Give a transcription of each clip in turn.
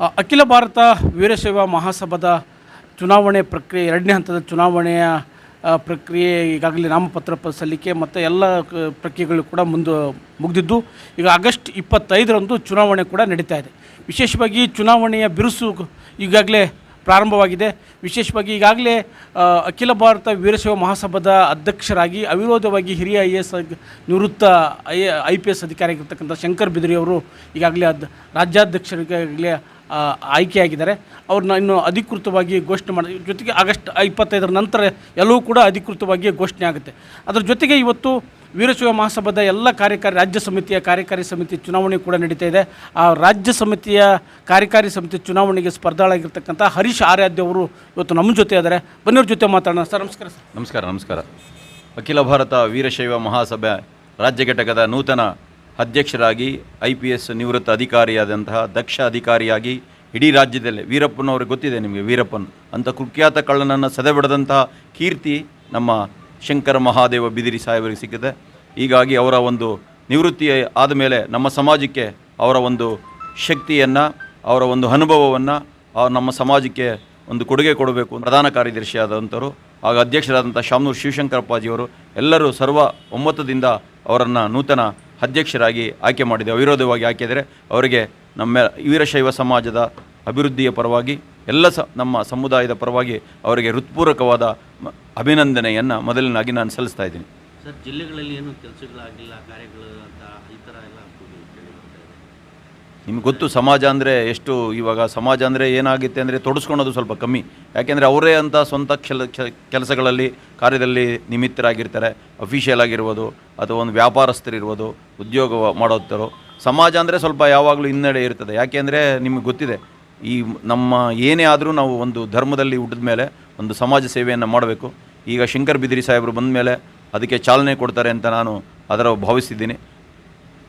ಅಖಿಲ ಭಾರತ ವೀರಶೈವ ಮಹಾಸಭಾದ ಚುನಾವಣೆ ಪ್ರಕ್ರಿಯೆ, ಎರಡನೇ ಹಂತದ ಚುನಾವಣೆಯ ಪ್ರಕ್ರಿಯೆ ಈಗಾಗಲೇ ನಾಮಪತ್ರ ಸಲ್ಲಿಕೆ ಮತ್ತು ಎಲ್ಲ ಪ್ರಕ್ರಿಯೆಗಳು ಕೂಡ ಮುಂದೆ ಮುಗಿದಿದ್ದು, ಈಗ ಆಗಸ್ಟ್ ಇಪ್ಪತ್ತೈದರಂದು ಚುನಾವಣೆ ಕೂಡ ನಡೀತಾ ಇದೆ. ವಿಶೇಷವಾಗಿ ಚುನಾವಣೆಯ ಬಿರುಸು ಈಗಾಗಲೇ ಪ್ರಾರಂಭವಾಗಿದೆ. ವಿಶೇಷವಾಗಿ ಈಗಾಗಲೇ ಅಖಿಲ ಭಾರತ ವೀರಶೈವ ಮಹಾಸಭಾದ ಅಧ್ಯಕ್ಷರಾಗಿ, ಅವಿರೋಧವಾಗಿ ಹಿರಿಯ ಐ ಎಸ್ ನಿವೃತ್ತ ಐ ಐ ಪಿ ಎಸ್ ಅಧಿಕಾರಿಯಾಗಿರ್ತಕ್ಕಂಥ ಶಂಕರ್ ಬಿದ್ರಿ ಅವರು ಈಗಾಗಲೇ ಅದ್, ರಾಜ್ಯಾಧ್ಯಕ್ಷರಿಗಾಗಲೇ ಆಯ್ಕೆಯಾಗಿದ್ದಾರೆ. ಅವ್ರನ್ನ ಇನ್ನು ಅಧಿಕೃತವಾಗಿ ಘೋಷಣೆ ಮಾಡಿ, ಜೊತೆಗೆ ಆಗಸ್ಟ್ ಇಪ್ಪತ್ತೈದರ ನಂತರ ಎಲ್ಲವೂ ಕೂಡ ಅಧಿಕೃತವಾಗಿ ಘೋಷಣೆ ಆಗುತ್ತೆ. ಅದರ ಜೊತೆಗೆ ಇವತ್ತು ವೀರಶೈವ ಮಹಾಸಭಾದ ಎಲ್ಲ ಕಾರ್ಯಕಾರಿ, ರಾಜ್ಯ ಸಮಿತಿಯ ಕಾರ್ಯಕಾರಿ ಸಮಿತಿ ಚುನಾವಣೆ ಕೂಡ ನಡೀತಾ ಇದೆ. ಆ ರಾಜ್ಯ ಸಮಿತಿಯ ಕಾರ್ಯಕಾರಿ ಸಮಿತಿ ಚುನಾವಣೆಗೆ ಸ್ಪರ್ಧಾಳಾಗಿರ್ತಕ್ಕಂಥ ಹರೀಶ್ ಆರಾಧ್ಯ ಅವರು ಇವತ್ತು ನಮ್ಮ ಜೊತೆ ಇದ್ದಾರೆ. ಬನ್ನಿವ್ರ ಜೊತೆ ಮಾತಾಡೋಣ ಸರ್. ನಮಸ್ಕಾರ ಸರ್. ನಮಸ್ಕಾರ ನಮಸ್ಕಾರ. ಅಖಿಲ ಭಾರತ ವೀರಶೈವ ಮಹಾಸಭೆ ರಾಜ್ಯ ಘಟಕದ ನೂತನ ಅಧ್ಯಕ್ಷರಾಗಿ ಐ ಪಿ ಎಸ್ ನಿವೃತ್ತ ಅಧಿಕಾರಿಯಾದಂತಹ ದಕ್ಷ ಅಧಿಕಾರಿಯಾಗಿ ಇಡೀ ರಾಜ್ಯದಲ್ಲೇ ವೀರಪ್ಪನವ್ರಿಗೆ ಗೊತ್ತಿದೆ ನಿಮಗೆ, ವೀರಪ್ಪನ್. ಅಂತ ಕುಖ್ಯಾತ ಕಳ್ಳನನ್ನು ಸದೆಬಡದಂತಹ ಕೀರ್ತಿ ನಮ್ಮ ಶಂಕರ ಮಹಾದೇವ ಬಿದಿರಿ ಸಾಹೇಬರಿಗೆ ಸಿಕ್ಕಿದೆ. ಹೀಗಾಗಿ ಅವರ ಒಂದು ನಿವೃತ್ತಿ ಆದ ಮೇಲೆ ನಮ್ಮ ಸಮಾಜಕ್ಕೆ ಅವರ ಒಂದು ಶಕ್ತಿಯನ್ನು, ಅವರ ಒಂದು ಅನುಭವವನ್ನು ಅವ್ರು ನಮ್ಮ ಸಮಾಜಕ್ಕೆ ಒಂದು ಕೊಡುಗೆ ಕೊಡಬೇಕು ಪ್ರಧಾನ ಕಾರ್ಯದರ್ಶಿಯಾದಂಥವರು ಆಗ ಅಧ್ಯಕ್ಷರಾದಂಥ ಶಾಮನೂರು ಶಿವಶಂಕರಪ್ಪಾಜಿಯವರು ಎಲ್ಲರೂ ಸರ್ವ ಒಮ್ಮತದಿಂದ ಅವರನ್ನು ನೂತನ ಅಧ್ಯಕ್ಷರಾಗಿ ಆಯ್ಕೆ ಮಾಡಿದೆ. ಅವಿರೋಧವಾಗಿ ಹಾಕಿದರೆ ಅವರಿಗೆ ನಮ್ಮ ವೀರಶೈವ ಸಮಾಜದ ಅಭಿವೃದ್ಧಿಯ ಪರವಾಗಿ, ಎಲ್ಲ ಸ, ನಮ್ಮ ಸಮುದಾಯದ ಪರವಾಗಿ ಅವರಿಗೆ ಹೃತ್ಪೂರ್ವಕವಾದ ಅಭಿನಂದನೆಯನ್ನು ಮೊದಲನಾಗಿ ನಾನು ಸಲ್ಲಿಸ್ತಾ ಇದ್ದೀನಿ. ಸರ್, ಜಿಲ್ಲೆಗಳಲ್ಲಿ ಏನು ಕೆಲಸಗಳಾಗಿಲ್ಲ, ಕಾರ್ಯಗಳು ಅಂತ ಈ ಥರ ಎಲ್ಲ ನಿಮ್ಗೆ ಗೊತ್ತು, ಸಮಾಜ ಅಂದರೆ ಎಷ್ಟು? ಇವಾಗ ಸಮಾಜ ಅಂದರೆ ಏನಾಗುತ್ತೆ ಅಂದರೆ ತೊಡಸ್ಕೊಳೋದು ಸ್ವಲ್ಪ ಕಮ್ಮಿ. ಯಾಕೆಂದರೆ ಅವರೇ ಅಂತ ಸ್ವಂತ ಕೆಲ ಕೆಲಸಗಳಲ್ಲಿ, ಕಾರ್ಯದಲ್ಲಿ ನಿಮಿತ್ತರಾಗಿರ್ತಾರೆ. ಅಫಿಷಿಯಲ್ ಆಗಿರ್ಬೋದು, ಅಥವಾ ಒಂದು ವ್ಯಾಪಾರಸ್ಥರಿರ್ಬೋದು, ಉದ್ಯೋಗ ಮಾಡೋತ್ತರು ಸಮಾಜ ಅಂದರೆ ಸ್ವಲ್ಪ ಯಾವಾಗಲೂ ಹಿನ್ನಡೆ ಇರ್ತದೆ. ಯಾಕೆಂದರೆ ನಿಮಗೆ ಗೊತ್ತಿದೆ, ಈ ನಮ್ಮ ಏನೇ ಆದರೂ ನಾವು ಒಂದು ಧರ್ಮದಲ್ಲಿ ಹುಟ್ಟಿದ ಮೇಲೆ ಒಂದು ಸಮಾಜ ಸೇವೆಯನ್ನು ಮಾಡಬೇಕು. ಈಗ ಶಂಕರ್ ಬಿದಿರಿ ಸಾಹೇಬರು ಬಂದ ಮೇಲೆ ಅದಕ್ಕೆ ಚಾಲನೆ ಕೊಡ್ತಾರೆ ಅಂತ ನಾನು ಅದರ ಭಾವಿಸಿದ್ದೀನಿ.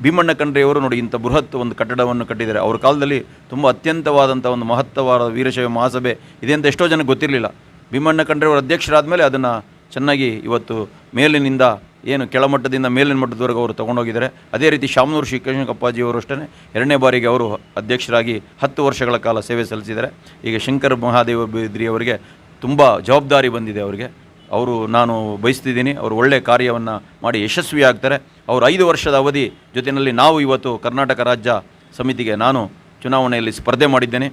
ಭೀಮಣ್ಣ ಖಂಡ್ರೆಯವರು ನೋಡಿ ಇಂಥ ಬೃಹತ್ ಒಂದು ಕಟ್ಟಡವನ್ನು ಕಟ್ಟಿದ್ದಾರೆ. ಅವ್ರ ಕಾಲದಲ್ಲಿ ತುಂಬ ಅತ್ಯಂತವಾದಂಥ ಒಂದು ಮಹತ್ತವಾದ ವೀರಶೈವ ಮಹಾಸಭೆ ಇದೆ ಅಂತ ಎಷ್ಟೋ ಜನಕ್ಕೆ ಗೊತ್ತಿರಲಿಲ್ಲ. ಭೀಮಣ್ಣ ಖಂಡ್ರೆಯವರು ಅಧ್ಯಕ್ಷರಾದ ಮೇಲೆ ಅದನ್ನು ಚೆನ್ನಾಗಿ ಇವತ್ತು ಮೇಲಿನಿಂದ ಏನು ಕೆಳಮಟ್ಟದಿಂದ ಮೇಲಿನ ಮಟ್ಟದವರೆಗೂ ಅವರು ತೊಗೊಂಡೋಗಿದ್ದಾರೆ. ಅದೇ ರೀತಿ ಶಾಮನೂರು ಶಿವಕೃಷ್ಣಪ್ಪಜಿಯವರು ಅಷ್ಟೇ ಎರಡನೇ ಬಾರಿಗೆ ಅವರು ಅಧ್ಯಕ್ಷರಾಗಿ ಹತ್ತು ವರ್ಷಗಳ ಕಾಲ ಸೇವೆ ಸಲ್ಲಿಸಿದ್ದಾರೆ. ಈಗ ಶಂಕರ್ ಮಹಾದೇವ ಬಿದ್ರಿ ಅವರಿಗೆ ತುಂಬ ಜವಾಬ್ದಾರಿ ಬಂದಿದೆ ಅವರಿಗೆ. ಅವರು ನಾನು ಬಯಸ್ತಿದ್ದೀನಿ, ಅವರು ಒಳ್ಳೆಯ ಕಾರ್ಯವನ್ನು ಮಾಡಿ ಯಶಸ್ವಿ ಆಗ್ತಾರೆ ಅವರು ಐದು ವರ್ಷದ ಅವಧಿ ಜೊತೆಯಲ್ಲಿ ನಾವು ಇವತ್ತು ಕರ್ನಾಟಕ ರಾಜ್ಯ ಸಮಿತಿಗೆ ನಾನು ಚುನಾವಣೆಯಲ್ಲಿ ಸ್ಪರ್ಧೆ ಮಾಡಿದ್ದೇನೆ.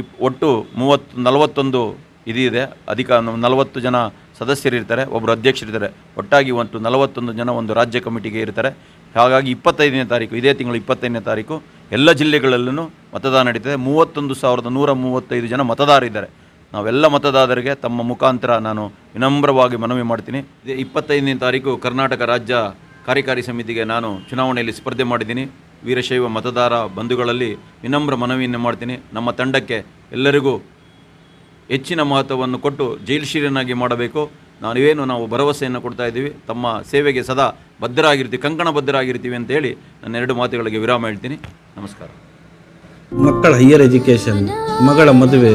ಇಪ್, ಒಟ್ಟು ಮೂವತ್ತು ನಲವತ್ತೊಂದು ಇದಿದೆ. ಅಧಿಕ, ನಲವತ್ತು ಜನ ಸದಸ್ಯರಿರ್ತಾರೆ ಒಬ್ಬರು ಅಧ್ಯಕ್ಷರಿರ್ತಾರೆ. ಒಟ್ಟಾಗಿ ಒಂದು ನಲವತ್ತೊಂದು ಜನ ಒಂದು ರಾಜ್ಯ ಕಮಿಟಿಗೆ ಇರ್ತಾರೆ. ಹಾಗಾಗಿ ಇಪ್ಪತ್ತೈದನೇ ತಾರೀಕು, ಇದೇ ತಿಂಗಳು ಇಪ್ಪತ್ತೈದನೇ ತಾರೀಕು ಎಲ್ಲ ಜಿಲ್ಲೆಗಳಲ್ಲೂ ಮತದಾನ ನಡೀತದೆ. ಮೂವತ್ತೊಂದು ಸಾವಿರದ ನೂರ ಮೂವತ್ತೈದು ಜನ ಮತದಾರರಿದ್ದಾರೆ. ನಾವೆಲ್ಲ ಮತದಾರರಿಗೆ ತಮ್ಮ ಮುಖಾಂತರ ನಾನು ವಿನಮ್ರವಾಗಿ ಮನವಿ ಮಾಡ್ತೀನಿ. ಇಪ್ಪತ್ತೈದನೇ ತಾರೀಕು ಕರ್ನಾಟಕ ರಾಜ್ಯ ಕಾರ್ಯಕಾರಿ ಸಮಿತಿಗೆ ನಾನು ಚುನಾವಣೆಯಲ್ಲಿ ಸ್ಪರ್ಧೆ ಮಾಡಿದ್ದೀನಿ. ವೀರಶೈವ ಮತದಾರ ಬಂಧುಗಳಲ್ಲಿ ವಿನಮ್ರ ಮನವಿಯನ್ನು ಮಾಡ್ತೀನಿ. ನಮ್ಮ ತಂಡಕ್ಕೆ ಎಲ್ಲರಿಗೂ ಹೆಚ್ಚಿನ ಮಹತ್ವವನ್ನು ಕೊಟ್ಟು ಜೈಲ್ಶೀಲನಾಗಿ ಮಾಡಬೇಕು. ನಾವೇನು ನಾವು ಭರವಸೆಯನ್ನು ಕೊಡ್ತಾ ಇದ್ದೀವಿ. ತಮ್ಮ ಸೇವೆಗೆ ಸದಾ ಬದ್ಧರಾಗಿರ್ತೀವಿ, ಕಂಕಣ ಬದ್ಧರಾಗಿರ್ತೀವಿ ಅಂತ ಹೇಳಿ ನನ್ನ ಎರಡು ಮಾತುಗಳಿಗೆ ವಿರಾಮ ಹೇಳ್ತೀನಿ. ನಮಸ್ಕಾರ. ಮಕ್ಕಳ ಹೈಯರ್ ಎಜುಕೇಷನ್ ಮಗಳ ಮದುವೆ